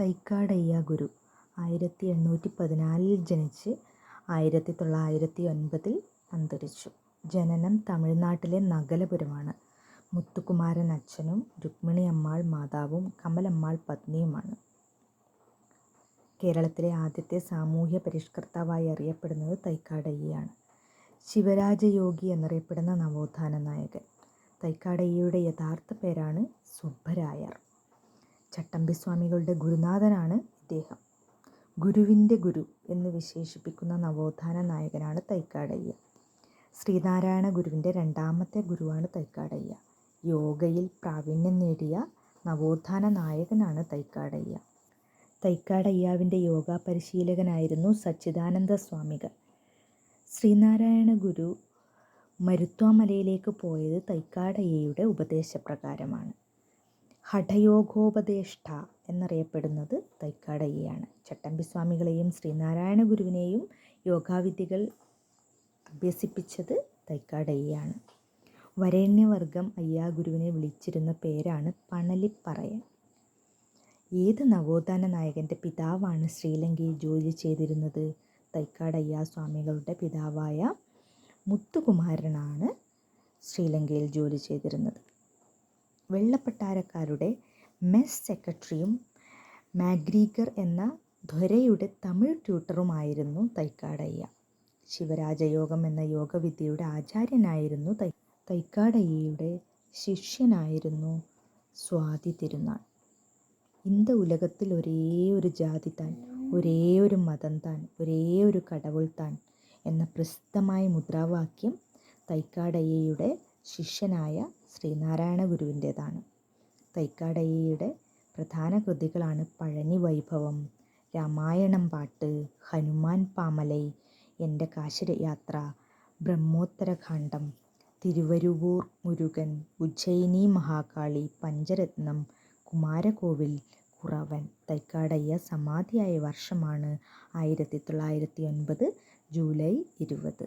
തൈക്കാടയ്യ ഗുരു. ആയിരത്തി എണ്ണൂറ്റി പതിനാലിൽ ജനിച്ച് ആയിരത്തി തൊള്ളായിരത്തി ഒൻപതിൽ അന്തരിച്ചു. ജനനം തമിഴ്നാട്ടിലെ നഗലപുരമാണ്. മുത്തുകുമാരൻ അച്ഛനും രുക്മിണി അമ്മാൾ മാതാവും കമലമ്മാൾ പത്നിയുമാണ്. കേരളത്തിലെ ആദ്യത്തെ സാമൂഹ്യ പരിഷ്കർത്താവായി അറിയപ്പെടുന്നത് തൈക്കാടയ്യയാണ്. ശിവരാജയോഗി എന്നറിയപ്പെടുന്ന നവോത്ഥാന നായകൻ. തൈക്കാടയ്യയുടെ യഥാർത്ഥ പേരാണ് സുബ്ബരായർ. ചട്ടമ്പിസ്വാമികളുടെ ഗുരുനാഥനാണ് ഇദ്ദേഹം. ഗുരുവിന്റെ ഗുരു എന്ന് വിശേഷിപ്പിക്കുന്ന നവോത്ഥാന നായകനാണ് തൈക്കാടയ്യ. ശ്രീനാരായണ ഗുരുവിന്റെ രണ്ടാമത്തെ ഗുരുവാണ് തൈക്കാടയ്യ. യോഗയിൽ പ്രാവീണ്യം നേടിയ നവോത്ഥാന നായകനാണ് തൈക്കാടയ്യ. തൈക്കാടയ്യാവിന്റെ യോഗ പരിശീലകനായിരുന്നു സച്ചിദാനന്ദ സ്വാമികൾ. ശ്രീനാരായണ ഗുരു മരുത്വാമലയിലേക്ക് പോയത് തൈക്കാടയ്യയുടെ ഉപദേശപ്രകാരമാണ്. ഹഠയോഗോപദേഷ്ട എന്നറിയപ്പെടുന്നത് തൈക്കാടയ്യാണ് ചട്ടമ്പി സ്വാമികളെയും ശ്രീനാരായണ ഗുരുവിനെയും യോഗാവിദ്യകൾ അഭ്യസിപ്പിച്ചത് തൈക്കാടയ്യാണ് വരേണ്യവർഗം അയ്യാ ഗുരുവിനെ വിളിച്ചിരുന്ന പേരാണ് പണലിപ്പറയൻ. ഏത് നവോത്ഥാന നായകന്റെ പിതാവാണ് ശ്രീലങ്കയിൽ ജോലി ചെയ്തിരുന്നത്? തൈക്കാടയ്യ സ്വാമികളുടെ പിതാവായ മുത്തുകുമാരനാണ് ശ്രീലങ്കയിൽ ജോലി ചെയ്തിരുന്നത്. വെള്ളപ്പട്ടാരക്കാരുടെ മെസ് സെക്രട്ടറിയും മാഗ്രീഗർ എന്ന ധ്വരയുടെ തമിഴ് ട്യൂട്ടറുമായിരുന്നു തൈക്കാടയ്യ. ശിവരാജയോഗം എന്ന യോഗവിദ്യയുടെ ആചാര്യനായിരുന്നു തൈ തൈക്കാടയ്യയുടെ ശിഷ്യനായിരുന്നു സ്വാതി തിരുനാൾ. ഇന്ത ഉലകത്തിൽ ഒരേ ഒരു ജാതി താൻ ഒരേ ഒരു മതം താൻ ഒരേ ഒരു കടവുൾ താൻ എന്ന പ്രസിദ്ധമായ മുദ്രാവാക്യം തൈക്കാടയ്യയുടെ ശിഷ്യനായ ശ്രീനാരായണ ഗുരുവിന്റേതാണ് തൈക്കാടയ്യയുടെ പ്രധാന കൃതികളാണ് പഴനി വൈഭവം രാമായണം പാട്ട് ഹനുമാൻ പാമലൈ എന്റെ കാശി യാത്ര ബ്രഹ്മോത്തരഖണ്ഡം തിരുവരുവൂർ മുരുകൻ ഉജ്ജയിനി മഹാകാളി പഞ്ചരത്നം കുമാരകോവിൽ കുറവൻ തൈക്കാടയ്യ സമാധിയായ വർഷമാണ് ആയിരത്തി തൊള്ളായിരത്തി ഒൻപത് ജൂലൈ ഇരുപത്.